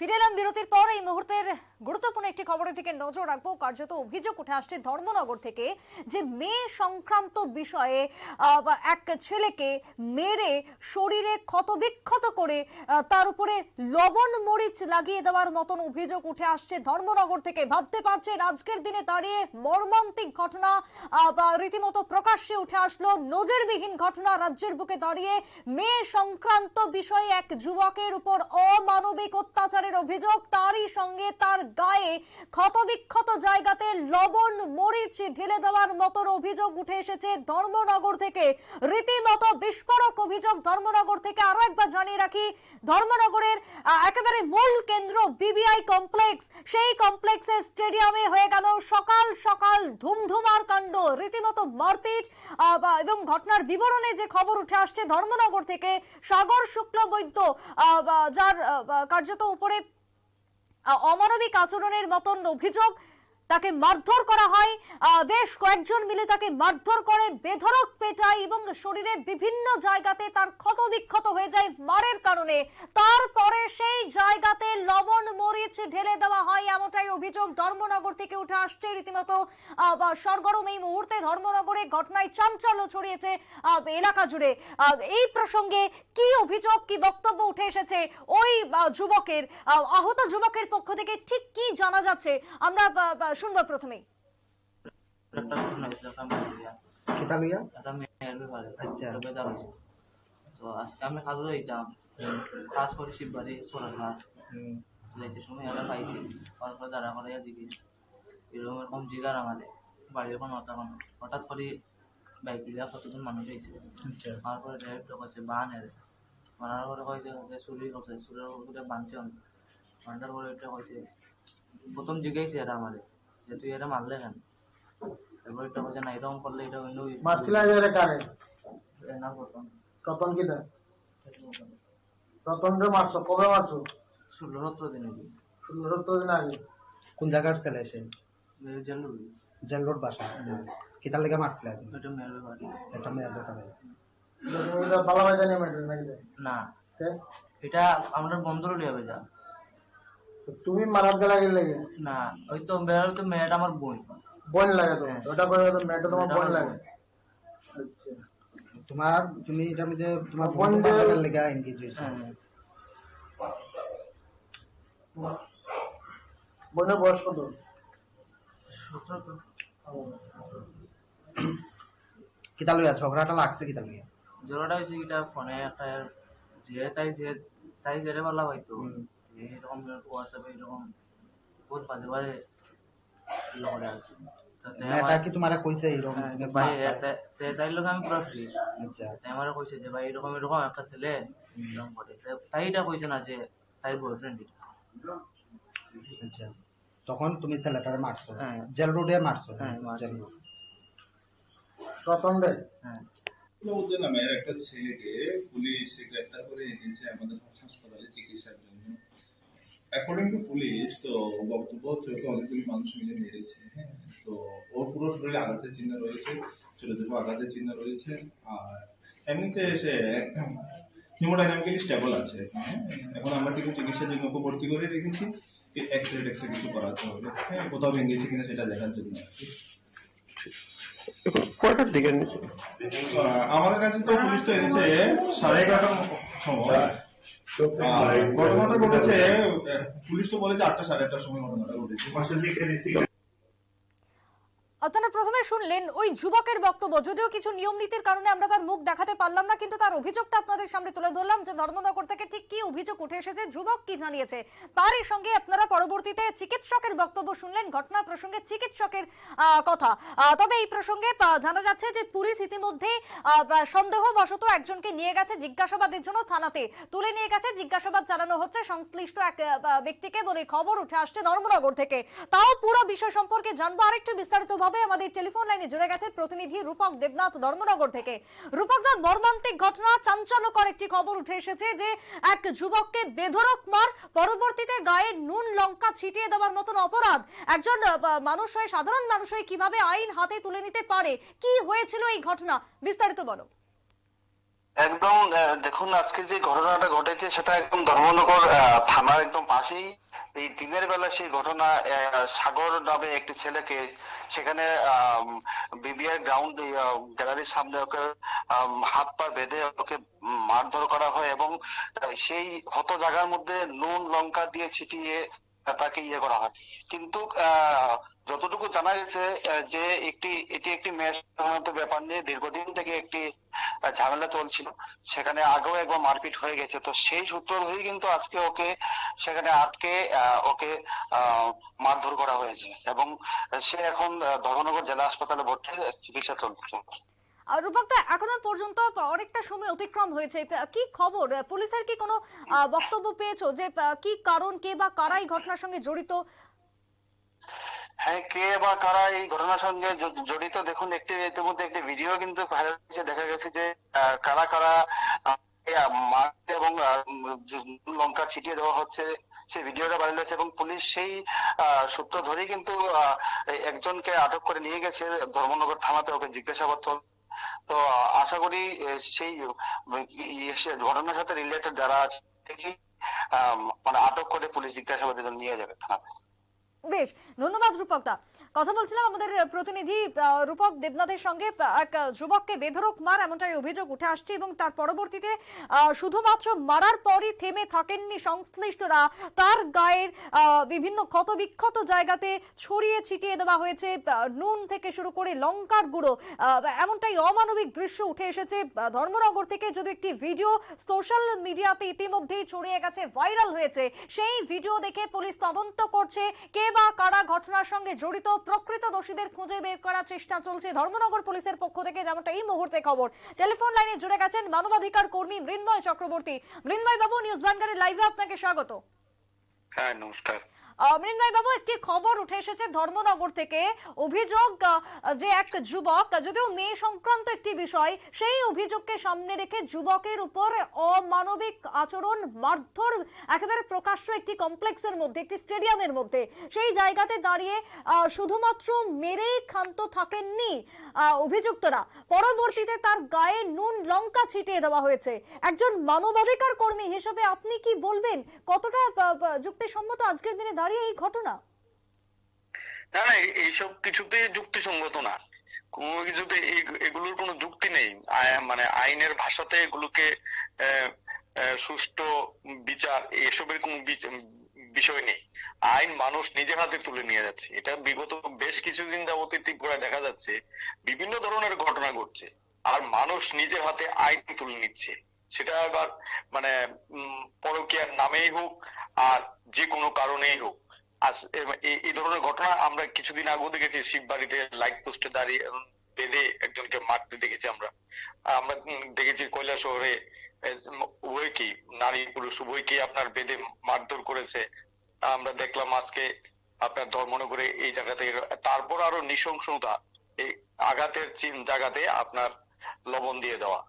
ফিরে এলাম বিরতির পর। এই মুহূর্তের গুরুত্বপূর্ণ একটি খবরের দিকে নজর রাখব। কার্যত অভিযোগ উঠে আসছে ধর্মনগর থেকে যে মেয়ে সংক্রান্ত বিষয়ে এক ছেলেকে মেরে শরীরে ক্ষতবিক্ষত করে তার উপরে লবণ মরিচ লাগিয়ে দেওয়ার মতন অভিযোগ উঠে আসছে ধর্মনগর থেকে। ভাবতে পারছেন, আজকের দিনে দাঁড়িয়ে মর্মান্তিক ঘটনা রীতিমতো প্রকাশ্যে উঠে আসলো নজিরবিহীন ঘটনা। রাজ্যের বুকে দাঁড়িয়ে মেয়ে সংক্রান্ত বিষয়ে এক যুবকের উপর অমানবিক অত্যাচারের অভিযোগ, তারই সঙ্গে তার গায়ে ক্ষতবিক্ষত জায়গাতে লবণ, মরিচ ঢেলে দেওয়ার মতন অভিযোগ উঠে এসেছে ধর্মনগর থেকে। রীতিমতো বিস্ফোরক অভিযোগ ধর্মনগর থেকে। আরও একবার জানিয়ে রাখি, ধর্মনগরের একেবারে মূল কেন্দ্র বিবিআই কমপ্লেক্স। সেই কমপ্লেক্সের স্টেডিয়ামে হয়ে গেল সকাল সকাল ধুমধুমার কাণ্ড, রীতিমতো মারপিট এবং ঘটনার বিবরণে যে খবর উঠে আসছে, ধর্মনগর থেকে সাগর শুক্ল বৈদ্য যার কার্যত উপরে অমানবিক আচরণের মতন অভিযোগ তাকে মারধর করা হয়। বেশ কয়েকজন মিলে তাকে মারধর করে বেধড়ক পেটায় এবং শরীরে বিভিন্ন জায়গাতে তার ক্ষত বিক্ষত হয়ে যায় মারের কারণে। তারপরে সেই জায়গাতে লবণ মরিচ ঢেলে দেওয়া হয় এমনটাই অভিযোগ ধর্মনগর থেকে উঠে আসছে। রীতিমতো সরগরম এই মুহূর্তে ধর্মনগরে ঘটনায় চাঞ্চল্য ছড়িয়েছে এলাকা জুড়ে। এই প্রসঙ্গে কি অভিযোগ কি বক্তব্য উঠে এসেছে ওই যুবকের? আহ, আহত যুবকের পক্ষ থেকে ঠিক কি জানা যাচ্ছে? আমরা শুনব প্রথমেই। ব্যাপারে আচ্ছা। একটা বেজার হয়েছে তো আজকে আমি কাজে যাইতাম। কাজ করি শিববাড়ি সোনাঘাট যাইতে সময় এরা পাইছি। তারপর দাঁড়া করে দিকে এরকম এরকম জিগার আমাদের। বাড়ির কোনো হতা হঠাৎ করে বাইক দিয়া কতজন মানুষ হয়েছে আচ্ছা। তারপরে বান এর। বানার পরে কইছে যে চুরি করছে। চুরির উপরে বানছে। অনেক বান্ধার পরে এটা কইছে প্রথম জিগাইছে এরা আমাদের। যে তুই এরা মারলে কেন? তারপর এটা কইছে না এরকম করলে এটা অন্য মারছিলা যে কারে না প্রথম। রতন কি দেন রতন রে মারছো? কবে মারছো? ষোলো সতেরো দিন আগে। ষোলো সত্তর দিন আগে? কোন জায়গার ছেলে সে? জেলু জেল রোড বাসা। কিতার লেগে মারছিলা এটা মেয়ের ব্যাপারে একটা মেয়ের ব্যাপারে বালা ভাই জানি না। এটা আমরা বন্ধ লিয়ে হবে যা তুমি মারার গেলা গেলে না ওই তো মেয়ের তো মেয়েটা আমার বোন। বোন লাগে তো? ওটা করে তো মেয়েটা তোমার বোন লাগে? আচ্ছা। তোমার তুমি এটা মধ্যে তোমার বোন লেগে এনগেজ হয়েছে। হ্যাঁ। বোনের বয়স কত? কিতা লইয়া ঝগড়াটা লাগছে কিতা লইয়া জোড়াটা হয়েছে এটা ফোনে একটা যে তাই যে তাই জেরে বলা হয়তো। যে এরকম হোয়াটসঅ্যাপে এরকম বহুত বাজে বাজে আছে তাতে কি তোমারে কইছে এরকম হ্যাঁ, ভাই মারতা? একটা তে- তাই লোক আমি পুরো ফ্রি আচ্ছা। আমারও কইছে যে ভাই এরকম এরকম একটা ছেলে এরকম করে। তাই এটা কইছে না যে তাই বয়ফ্রেন্ড আচ্ছা। তখন তুমি ছেলেটারে মারছো? হ্যাঁ। জেল রোডে মারছো? হ্যাঁ, হ্যাঁ। একটা ছেলেকে পুলিশ গ্রেফতার করে এনেছে আমাদের হাসপাতালে চিকিৎসার জন্য। অ্যাকর্ডিং টু পুলিশ তো হচ্ছে ওকে অনেকগুলি মানুষ মিলে মেরেছে হ্যাঁ? তো ওর পুরো শরীরে আঘাতের চিহ্ন রয়েছে ছোট ছোট আঘাতের চিহ্ন রয়েছে আর এমনিতে সে হিমোডাইনামিক্যালি স্টেবল আছে হ্যাঁ? এখন আমরা কিছু চিকিৎসার জন্য ভর্তি করে রেখেছি এক্স রে টেক্স কিছু করাতে হবে হ্যাঁ? কোথাও ভেঙেছে কিনা সেটা দেখার জন্য। কয়টার দিকে আমাদের কাছে তো পুলিশ তো এনেছে সাড়ে এগারোটার সময়। ঘটনাটা ঘটেছে পুলিশ তো বলেছে আটটা সাড়ে আটটার সময় ঘটনাটা ঘটেছে। আপনারা প্রথমে শুনলেন ওই যুবকের বক্তব্য। যদিও কিছু নিয়ম নীতির কারণে আমরা তার মুখ দেখাতে পারলাম না, কিন্তু তার অভিযোগটা আপনাদের সামনে তুলে ধরলাম যে ধর্মনগর থেকে ঠিক কি অভিযোগ উঠে এসেছে, যুবক কি জানিয়েছে। তারই সঙ্গে আপনারা পরবর্তীতে চিকিৎসকের বক্তব্য শুনলেন, ঘটনা প্রসঙ্গে চিকিৎসকের কথা। তবে এই প্রসঙ্গে জানা যাচ্ছে যে পুলিশ ইতিমধ্যে সন্দেহবশত একজনকে নিয়ে গেছে জিজ্ঞাসাবাদের জন্য থানাতে। তুলে নিয়ে গেছে, জিজ্ঞাসাবাদ চালানো হচ্ছে, সংশ্লিষ্ট এক ব্যক্তিকে বলে খবর উঠে আসছে ধর্মনগর থেকে। তাও পুরো বিষয় সম্পর্কে জানব, আরেকটু বিস্তারিত ভাবে আমাদের টেলিফোন লাইনে জুড়ে গেছে প্রতিনিধি রূপক দেবনাথ ধর্মনগর থেকে। রূপকদার মর্মান্তিক ঘটনা, চাঞ্চল্যকর একটি খবর উঠে এসেছে যে, এক যুবককে বেধড়ক মার পরবর্তীতে গায়ে নুন লঙ্কা ছিটিয়ে দেওয়ার মতন অপরাধ। একজন মানুষ হয়ে, সাধারণ মানুষ হয়ে কীভাবে আইন হাতে তুলে নিতে পারে? কি হয়েছিল এই ঘটনা? বিস্তারিত বলো। একদম দেখুন, আজকে যে ঘটনাটা ঘটেছে, সেটা একদম ধর্মনগর থানার একদম সেই এই দিনের বেলা সেই ঘটনা সাগর নামে একটি ছেলেকে সেখানে বিবিআর গ্রাউন্ড গ্যালারির সামনে ওকে হাত পা বেঁধে ওকে মারধর করা হয় এবং সেই হত জায়গার মধ্যে নুন, লঙ্কা দিয়ে ছিটিয়ে তাকে ইয়ে করা হয়। কিন্তু যতটুকু জানা গেছে যে একটি, এটি একটি মেয়ের ব্যাপার নিয়ে দীর্ঘদিন থেকে একটি ঝামেলা চলছিল। সেখানে আগেও একবার মারপিট হয়ে গেছে। তো সেই সূত্র ধরেই কিন্তু আজকে ওকে, সেখানে আটকে ওকে মারধর করা হয়েছে। এবং সে এখন ধর্মনগর জেলা হাসপাতালে ভর্তি চিকিৎসা চলছে। রূপকদা এখনও পর্যন্ত অনেকটা সময় অতিক্রম হয়েছে। কি খবর? পুলিশের কি কোনো বক্তব্য পেয়েছ যে কি কারণ কে বা ঘটনার সঙ্গে জড়িত? হ্যাঁ কে বা কারা এই ঘটনার সঙ্গে জড়িত? দেখুন একটি ইতিমধ্যে একটি ভিডিও কিন্তু দেখা গেছে যে কারা কারা আহ, এবং লঙ্কা ছিটিয়ে দেওয়া হচ্ছে সেই ভিডিওটা ভাইরাল হয়েছে এবং পুলিশ সেই সূত্র ধরেই কিন্তু একজনকে আটক করে নিয়ে গেছে। ধর্মনগর থানাতে ওকে জিজ্ঞাসাবাদ চল তো, আশা করি সেই ঘটনার সাথে রিলেটেড যারা আছে মানে আটক করে পুলিশ জিজ্ঞাসাবাদের জন্য নিয়ে যাবে থানাতে। বেশ, ধন্যবাদ রূপকদা কথা বলছিলাম আমাদের প্রতিনিধি রূপক দেবনাথের সঙ্গে, এক যুবককে বেধরক মার এমনটাই অভিযোগ উঠে আসছে এবং তার পরবর্তীতে শুধুমাত্র মারার পরই থেমে থাকেননি সংশ্লিষ্টরা। তার গায়ের বিভিন্ন ক্ষত বিক্ষত জায়গাতে ছড়িয়ে ছিটিয়ে দেওয়া হয়েছে নুন থেকে শুরু করে লঙ্কার গুঁড়ো এমনটাই অমানবিক দৃশ্য উঠে এসেছে ধর্মনগর থেকে যদি একটি ভিডিও সোশ্যাল মিডিয়াতে ইতিমধ্যেই ছড়িয়ে গেছে, ভাইরাল হয়েছে, সেই ভিডিও দেখে পুলিশ তদন্ত করছে, কে বা কারা ঘটনার সঙ্গে জড়িত, প্রকৃত দোষীদের খুঁজে বের করার চেষ্টা চলছে ধর্মনগর পুলিশের পক্ষ থেকে, যেমনটা এই মুহূর্তে খবর। টেলিফোন লাইনে জুড়ে গেছেন মানবাধিকার কর্মী মৃন্ময় চক্রবর্তী। মৃন্ময় বাবু নিউজ ভ্যানগারের লাইভে আপনাকে স্বাগত। হ্যাঁ নমস্কার। মৃন্ময় বাবু, একটি খবর উঠে এসেছে ধর্মনগর থেকে। অভিযোগ যে এক যুবক, যদিও মেয়ে সংক্রান্ত একটি বিষয়, সেই অভিযোগকে সামনে রেখে যুবকের উপর অমানবিক আচরণ মারধর, একেবারে প্রকাশ্য একটি কমপ্লেক্সের মধ্যে, একটি স্টেডিয়ামের মধ্যে। সেই জায়গাতে দাঁড়িয়ে শুধুমাত্র মেরেই ক্ষান্ত থাকেননি অভিযুক্তরা। পরবর্তীতে তার গায়ে নুন, লঙ্কা ছিটিয়ে দেওয়া হয়েছে। একজন মানবাধিকার কর্মী হিসেবে আপনি কি বলবেন? কতটা যুক্তিসম্মত আজকের দিনে দাঁড়িয়ে এই ঘটনা? না না এই- এইসব কিছুতে যুক্তিসঙ্গত না। কোনো কিছুতে এগুলোর কোনো যুক্তি নেই। মানে আইনের ভাষাতে এগুলোকে সুষ্ঠু বিচার, এসবের কোনো বিষয় নেই। আইন মানুষ নিজের হাতে তুলে নিয়ে যাচ্ছে। এটা বিগত বেশ কিছুদিন যাবতীয় ত্রিপুরায় দেখা যাচ্ছে। বিভিন্ন ধরনের ঘটনা ঘটছে। আর মানুষ নিজের হাতে আইন তুলে নিচ্ছে। সেটা আবার মানে পরকীয়ার নামেই হোক আর যে কোনো কারণেই হোক। এই ধরনের ঘটনা আমরা কিছুদিন আগেও দেখেছি, শিববাড়িতে লাইট পোস্টে দাঁড়িয়ে বেঁধে একজনকে মারতে দেখেছি আমরা। আমরা দেখেছি কৈলা শহরে উভয়কেই নারী পুরুষ উভয়কেই আপনার বেঁধে মারধর করেছে। আমরা দেখলাম আজকে আপনার ধর্মনগরে এই জায়গাতে তারপর আরও নৃশংসতা এই আঘাতের চিন জায়গাতে আপনার লবণ দিয়ে দেওয়া।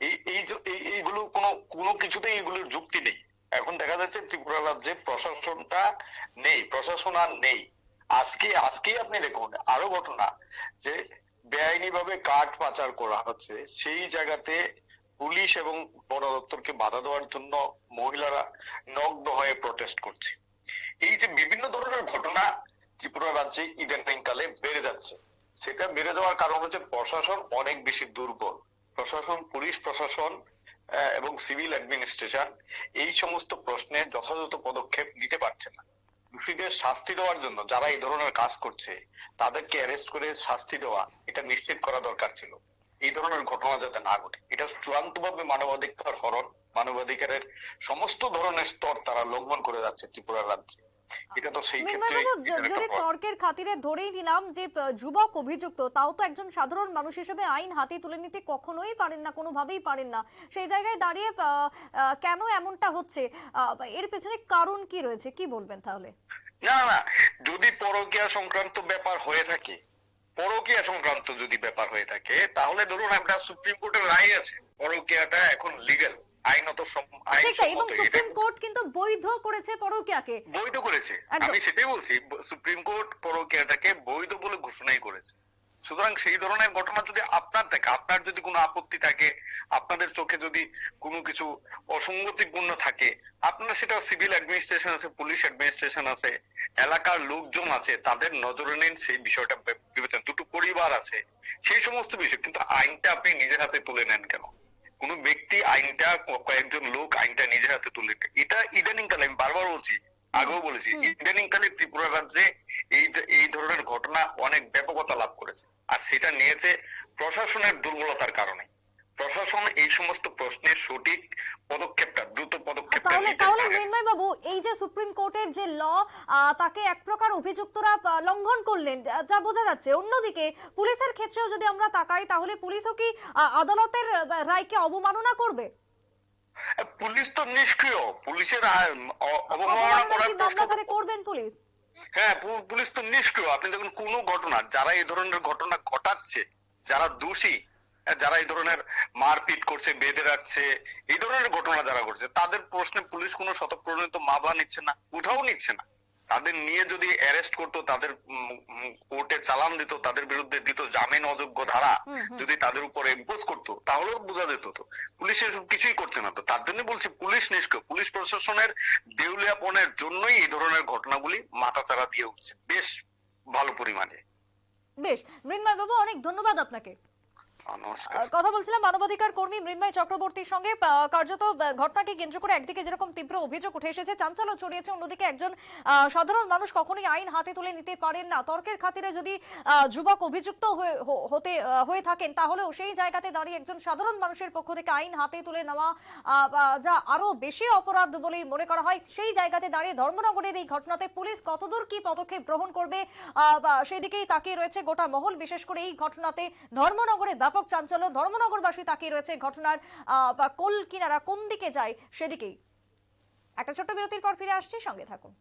এই- এইগুলো কোনো কোনো কিছুতেই এগুলোর যুক্তি নেই। এখন দেখা যাচ্ছে ত্রিপুরা রাজ্যে প্রশাসনটা নেই, প্রশাসন আর নেই। আজকে, আজকেই আপনি দেখুন, আরও ঘটনা যে বেআইনি ভাবে কাঠ পাচার করা হচ্ছে, সেই জায়গাতে পুলিশ এবং বন দপ্তরকে বাধা দেওয়ার জন্য মহিলারা নগ্ন হয়ে প্রটেস্ট করছে। এই যে বিভিন্ন ধরনের ঘটনা ত্রিপুরা রাজ্যে ইদানিং কালে বেড়ে যাচ্ছে। সেটা বেড়ে যাওয়ার কারণ হচ্ছে প্রশাসন অনেক বেশি দুর্বল। প্রশাসন, পুলিশ প্রশাসন এবং সিভিল অ্যাডমিনিস্ট্রেশন, এই সমস্ত প্রশ্নে যথাযথ পদক্ষেপ নিতে পারছে না। দোষীদের শাস্তি দেওয়ার জন্য যারা এই ধরনের কাজ করছে, তাদেরকে অ্যারেস্ট করে শাস্তি দেওয়া, এটা নিশ্চিত করা দরকার ছিল। এই ধরনের ঘটনা যাতে না ঘটে। এটা চূড়ান্তভাবে মানবাধিকার হরণ, মানবাধিকারের সমস্ত ধরনের স্তর তারা লঙ্ঘন করে যাচ্ছে ত্রিপুরা রাজ্যে। এটা তো সেই ক্ষেত্রে যদি তর্কের খাতিরে ধরেই নিলাম যে যুবক অভিযুক্ত তাও তো একজন সাধারণ মানুষ হিসেবে আইন হাতে তুলে নিতে কখনোই পারেন না কোনোভাবেই পারেন না। সেই জায়গায় দাঁড়িয়ে কেন এমনটা হচ্ছে? এর পেছনে কারণ কি রয়েছে? কি বলবেন তাহলে? না না যদি পরকীয়া সংক্রান্ত ব্যাপার হয়ে থাকে পরকীয়া সংক্রান্ত যদি ব্যাপার হয়ে থাকে তাহলে ধরুন একটা সুপ্রিম কোর্টের রায় আছে পরকীয়াটা এখন লিগ্যাল আইনত ঠিক এবং সুপ্রিম কোর্ট কিন্তু বৈধ করেছে পরকীয়াকে। বৈধ করেছে। আমি সেটাই বলছি সুপ্রিম কোর্ট পরকীয়াটাকে বৈধ বলে ঘোষণাই করেছে। সুতরাং সেই ধরনের ঘটনা যদি আপনার থাকে আপনার যদি কোনো আপত্তি থাকে আপনাদের চোখে যদি কোনো কিছু অসঙ্গতিপূর্ণ থাকে আপনারা সেটা সিভিল অ্যাডমিনিস্ট্রেশন আছে পুলিশ অ্যাডমিনিস্ট্রেশন আছে এলাকার লোকজন আছে তাদের নজরে নিন সেই বিষয়টা বিবেচনা দুটো পরিবার আছে সেই সমস্ত বিষয়। কিন্তু আইনটা আপনি নিজের হাতে তুলে নেন কেন? কোন ব্যক্তি আইনটা কয়েকজন লোক আইনটা নিজের হাতে তুলে এটা ইদানিং কালে আমি বারবার বলছি আগেও বলেছি। ইদানিং কালে ত্রিপুরা রাজ্যে এই এই ধরনের ঘটনা অনেক ব্যাপকতা লাভ করেছে। আর সেটা নিয়েছে প্রশাসনের দুর্বলতার কারণে। প্রশাসন এই সমস্ত প্রশ্নের সঠিক পদক্ষেপটা দ্রুত পদক্ষেপটা তাহলে তাহলে মৃন্ময় বাবু এই যে সুপ্রিম কোর্টের যে ল তাকে এক প্রকার অভিযুক্তরা লঙ্ঘন করলেন যা- বোঝা যাচ্ছে। অন্যদিকে পুলিশের ক্ষেত্রেও যদি আমরা তাকাই তাহলে পুলিশও কি আদালতের রায়কে অবমাননা করবে? পুলিশ তো নিষ্ক্রিয়। পুলিশের অবমাননা করার প্রশ্ন করবেন পুলিশ? হ্যাঁ পুলিশ তো নিষ্ক্রিয়। আপনি দেখুন কোনো ঘটনা যারা এই ধরনের ঘটনা ঘটাচ্ছে যারা দোষী যারা এই ধরনের মারপিট করছে বেঁধে রাখছে এই ধরনের ঘটনা যারা ঘটছে তাদের প্রশ্নে পুলিশ কোনো শতপ্রণীত মামলা নিচ্ছে না উঠাও নিচ্ছে না। তাদের নিয়ে যদি অ্যারেস্ট করতো তাদের কোর্টে চালান দিত তাদের বিরুদ্ধে দিত জামিন অযোগ্য ধারা। যদি তাদের উপর ইম্পোজ করতো তাহলেও বোঝা যেত তো। পুলিশ এসব কিছুই করছে না তো। তার জন্য বলছি পুলিশ নিষ্ক্রিয়। পুলিশ প্রশাসনের দেউলিয়াপনের জন্যই এই ধরনের ঘটনাগুলি মাথাচাড়া দিয়ে উঠছে। বেশ ভালো পরিমাণে। বেশ। মৃন্ময় বাবু অনেক ধন্যবাদ আপনাকে। কথা বলছিলাম মানবাধিকার কর্মী মৃন্ময় চক্রবর্তীর সঙ্গে। কার্যত ঘটনাকে কেন্দ্র করে একদিকে যেরকম তীব্র অভিযোগ উঠে এসেছে, চাঞ্চল্য ছড়িয়েছে, অন্যদিকে একজন সাধারণ মানুষ কখনোই আইন হাতে তুলে নিতে পারেন না। তর্কের খাতিরে যদি যুবক অভিযুক্ত হতে হয়ে থাকেন, তাহলেও সেই জায়গাতে দাঁড়িয়ে একজন সাধারণ মানুষের পক্ষ থেকে আইন হাতে তুলে নেওয়া যা আরও বেশি অপরাধ বলেই মনে করা হয়, সেই জায়গাতে দাঁড়িয়ে ধর্মনগরের এই ঘটনাতে পুলিশ কতদূর কি পদক্ষেপ গ্রহণ করবে সেদিকেই তাকিয়ে রয়েছে গোটা মহল। বিশেষ করে এই ঘটনাতে ধর্মনগরে ব্যাপক চাঞ্চল্য। ধর্মনগরবাসী তাকিয়ে রয়েছে ঘটনার কোল কিনারা কোন দিকে যায় সেদিকেই। একটা ছোট্ট বিরতির পর ফিরে আসছি, সঙ্গে থাকুন।